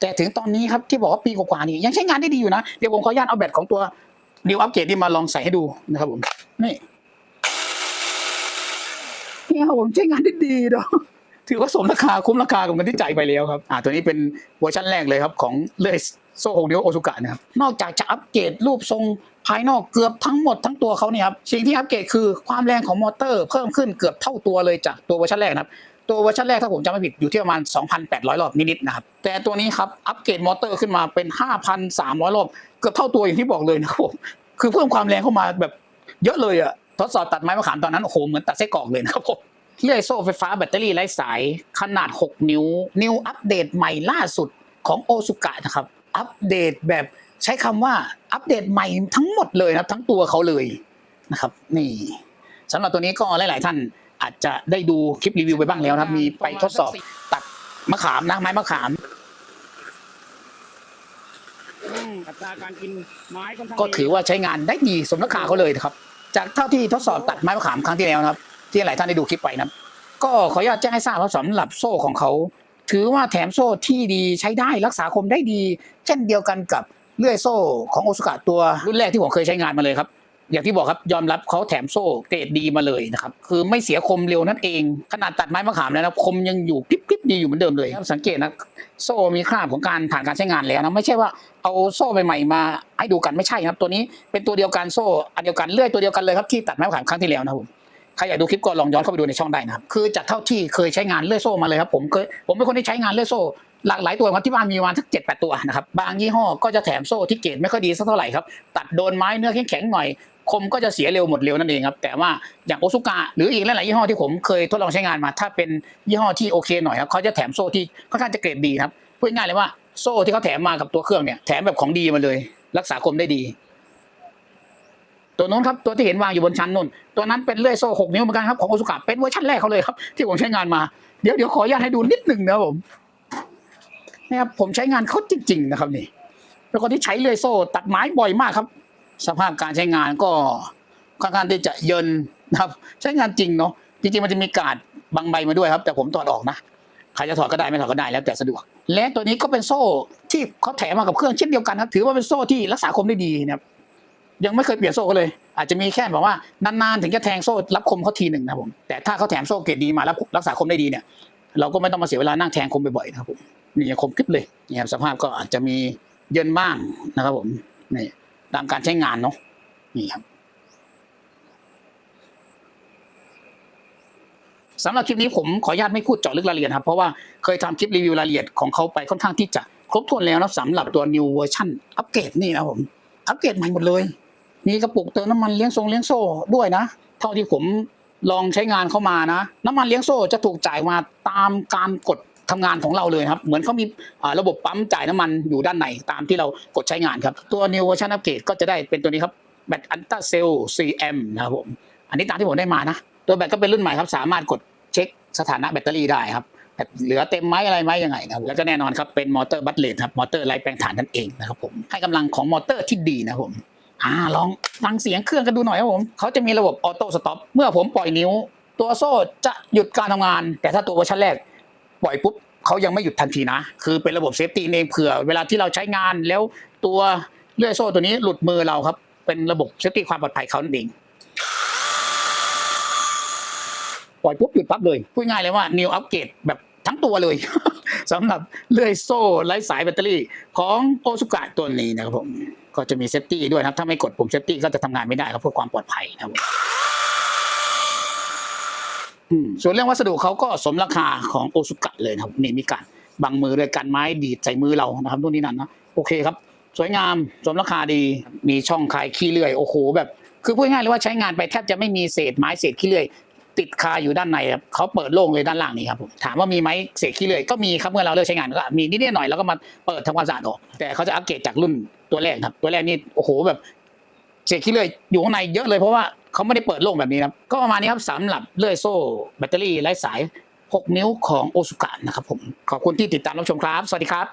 แต่ถึงตอนนี้ครับที่บอกว่าปีกว่าๆนี่ยังใช้งานได้ดีอยู่นะ เดี๋ยวผมขออนุญาตเอาแบตของตัวนิวอัปเกรดนี่มาลองใส่ให้ดูนะครับผมนี่เนี่ยครับผมใช้งานได้ดีเนาะถือว่าสมราคาคุ้มราคากับเงินที่จ่ายไปแล้วครับอ่าตัวนี้เป็นเวอร์ชันแรกเลยครับของเลื่อยโซ่หกนิ้วโอซุกะนะครับนอกจากจะอัปเกรดรูปทรงภายนอกเกือบทั้งหมดทั้งตัวเขาเนี่ยครับสิ่งที่อัปเกรดคือความแรงของมอเตอร์ เพิ่มขึ้นเกือบเท่าตัวเลยจากตัวเวอร์ชันแรกนะครับ ตัวเวอร์ชันแรกถ้าผมจำไม่ผิดอยู่ที่ประมาณ 2,800 รอบนิดๆนะครับ แต่ตัวนี้ครับอัปเกรดมอเตอร์ขึ้นมาเป็น 5,300 รอบเกือบเท่าตัวอย่างที่บอกเลยนะครับผมคือเพิ่มความแรงเข้ามาแบบเยอะเลยอะทดสอบตัดไม้มะขามตอนนั้นโอ้โหเหมือนตัดไส้กรอกเลยนะครับผมเลื่อยโซ่ไฟฟ้าแบตเตอรี่ไร้สายขนาด 6 นิ้ว นิวอัปเดตใหม่ล่าสุดของโอซุกะนะครับ อัปเดตแบบใช้คำว่าอัปเดตใหม่ทั้งหมดเลยนะทั้งตัวเขาเลยนะครับ นี่สำหรับตัวนี้ก็หลาย ๆ ท่าน อาจจะได้ดูคลิปรีวิวไปบ้างแล้วนะครับ มีไปทดสอบตัดมะขามนะไม้มะขาม อัตราการกินไม้ค่อนข้างก็ถือว่าใช้งานได้ดีสมราคาเขาเลยนะครับ จากเท่าที่ทดสอบตัดไม้มะขามครั้งที่แล้วนะครับ ที่หลายท่านได้ดูคลิปไปนะครับ ก็ขออนุญาตแจ้งให้ทราบว่าสำหรับโซ่ของเขา ถือว่าแถมโซ่ที่ดีใช้ได้รักษาคมได้ดี เช่นเดียวกันกับเลื่อยโซ่ของโอซุกะตัวรุ่นแรกที่ผมเคยใช้งานมาเลยครับ อย่างที่บอกครับยอมรับเขาแถมโซ่เกรดดีมาเลยนะครับ คือไม่เสียคมเร็วนั่นเอง ขนาดตัดไม้มะขามแล้วนะคมยังอยู่กริบกริบดีอยู่เหมือนเดิมเลยสังเกตนะโซ่มีคราบของการผ่านการใช้งานแล้วนะไม่ใช่ว่าเอาโซ่ใหม่ๆมาให้ดูกันไม่ใช่ครับ ตัวนี้เป็นตัวเดียวกันโซ่อันเดียวกันเลื่อยตัวเดียวกันเลยครับที่ตัดไม้มะขามครั้งที่แล้วนะครับผมใครอยากดูคลิปก็ลองย้อนเข้าไปดูในช่องได้นะครับคือจากเท่าที่เคยใช้งานเลื่อยโซ่มาเลยครับผมเคยผมเป็นคนที่ใช้งานเลื่อยโซ่หลากหลายตัวครับที่บ้านมีประมาณสักเจ็ดแปดตัวนะครับบางยี่ห้อก็จะแถมโซ่ที่เกรดไม่ค่อยดีสักเท่าไหร่ครับตัดโดนไม้เนื้อแข็งๆหน่อย คมก็จะเสียเร็วหมดเร็วนั่นเองครับ แต่ว่าอย่างโอซุกะหรืออีกหลายๆยี่ห้อที่ผมเคยทดลองใช้งานมา ถ้าเป็นยี่ห้อที่โอเคหน่อยครับเขาจะแถมโซ่ที่ค่อนข้างจะเกรดดีครับพูดง่ายเลยว่าโซ่ที่เขาแถมมากับตัวเครื่องเนี่ยแถมแบบของดีมาเลย รักษาคมได้ดี ตัวนู้นครับตัวที่เห็นวางอยู่บนชั้นนู่น ตัวนั้นเป็นเลื่อยโซ่หกนิ้วเหมือนกันครับของโอซุกะเป็นเวอร์ชันแรกเขาเลยครับที่ผมใช้งานมาเดี๋ยวเดี๋ยวขออนุญาตให้ดูนิดหนึ่งนะผมนะครับผมใช้งานเขาจริง ๆ นะครับนี่เป็นคนที่ใช้เลื่อยโซ่ ตัดไม้บ่อยมากครับ สภาพการใช้งานก็ค่อนข้างที่จะเยินนะครับ ใช้งานจริงเนาะจริงๆมันจะมีการ์ดบางใบมาด้วยครับ แต่ผมถอดออกนะใครจะถอดก็ได้ไม่ถอดก็ได้แล้วแต่สะดวก และตัวนี้ก็เป็นโซ่ที่เขาแถมมากับเครื่องเช่นเดียวกันครับ ถือว่าเป็นโซ่ที่รักษาคมได้ดีนะครับยังไม่เคยเปลี่ยนโซ่เลย อาจจะมีแค่แบบว่านานๆถึงจะแทงโซ่รับคมเขาทีหนึ่งนะผมแต่ถ้าเขาแถมโซ่เกรดดีมาแล้วรักษาคมได้ดีเนี่ย เราก็ไม่ต้องมาเสียเวลานั่งแทงคมบ่อยๆนะครับผมนี่คมกริบเลยนี่ครับสภาพก็อาจจะมีเยินบ้างนะครับผมนี่ ตามการใช้งานเนาะนี่ครับสำหรับคลิปนี้ผมขออนุญาตไม่พูดเจาะลึกรายละเอียดครับ เพราะว่าเคยทำคลิปรีวิวรายละเอียดของเขาไปค่อนข้างที่จะครบถ้วนแล้วนะสำหรับตัว new version อัปเกรดนี่นะผม อัปเกรดใหม่หมดเลย มีกระปุกเติมน้ำมันเลี้ยงทรงเลี้ยงโซ่ด้วยนะ เท่าที่ผมลองใช้งานเข้ามานะ น้ำมันเลี้ยงโซ่จะถูกจ่ายมาตามการกด ทำงานของเราเลยครับ เหมือนเขามีระบบปั๊มจ่ายน้ำมันอยู่ด้านในตามที่เรากดใช้งานครับ ตัว New Version Upgrade ก็จะได้เป็นตัวนี้ครับแบตอันต้าเซล CM นะครับผม อันนี้ตามที่ผมได้มานะ ตัวแบตก็เป็นรุ่นใหม่ครับ สามารถกดเช็คสถานะแบตเตอรี่ได้ครับแบบเหลือเต็มไหมอะไรไหมยังไงนะครับแล้วก็แน่นอนครับเป็นมอเตอร์บัตเลทครับมอเตอร์ไร้แปลงฐานนั่นเองนะครับผมให้กำลังของมอเตอร์ที่ดีนะครับผมอ่าลองฟังเสียงเครื่องกันดูหน่อยครับผมเขาจะมีระบบออโต้สต็อปเมื่อผมปล่อยนิ้ว ตัวโซ่จะหยุดการทำงาน แต่ถ้าตัวเวอร์ชันแรก ปล่อยปุ๊บเขายังไม่หยุดทันทีนะ คือเป็นระบบเซฟตี้เองเผื่อเวลาที่เราใช้งานแล้วตัวเลื่อยโซ่ตัวนี้หลุดมือเราครับ เป็นระบบเซฟตี้ความปลอดภัยเขานั่นเองปล่อยปุ๊บหยุดปั๊บเลยพูดง่ายเลยว่า new upgrade แบบทั้งตัวเลยสำหรับเลื่อยโซ่ไร้สายแบตเตอรี่ของโอซุกะตัวนี้นะครับผมก็จะมีเซฟตี้ด้วยครับ ถ้าไม่กดปุ่มเซฟตี้ก็จะทำงานไม่ได้ครับเพื่อความปลอดภัยนะครับผม ส่วนเรื่องวัสดุเขาก็สมราคาของโอซุกะเลยนะครับนี่มีการบังมือด้วยกันไม้ดีดใส่มือเรานะครับนู่นนี่นั่นนะโอเคครับ สวยงามสมราคาดีมีช่องคายขี้เลื่อยโอ้โหแบบคือพูดง่ายเลยว่าใช้งานไปแทบจะไม่มีเศษไม้เศษขี้เลื่อยติดคาอยู่ด้านในครับเขาเปิดโล่งเลยด้านล่างนี่ครับผมถามว่ามีไหมเศษขี้เลื่อยก็มีครับเมื่อเราเลิกใช้งานก็มีนิดๆหน่อยแล้วก็มาเปิดทำความสะอาดออกแต่เขาจะอัปเกรดจากรุ่นตัวแรกครับ ตัวแรกนี่โอ้โหแบบเศษขี้เลื่อยอยู่ข้างในเยอะเลยเพราะว่า เขาไม่ได้เปิดโล่งแบบนี้ครับ ก็ประมาณนี้ครับสำหรับเลื่อยโซ่แบตเตอรี่ไร้สาย 6 นิ้วของโอซุกะนะครับผม ขอบคุณที่ติดตามรับชมครับ สวัสดีครับ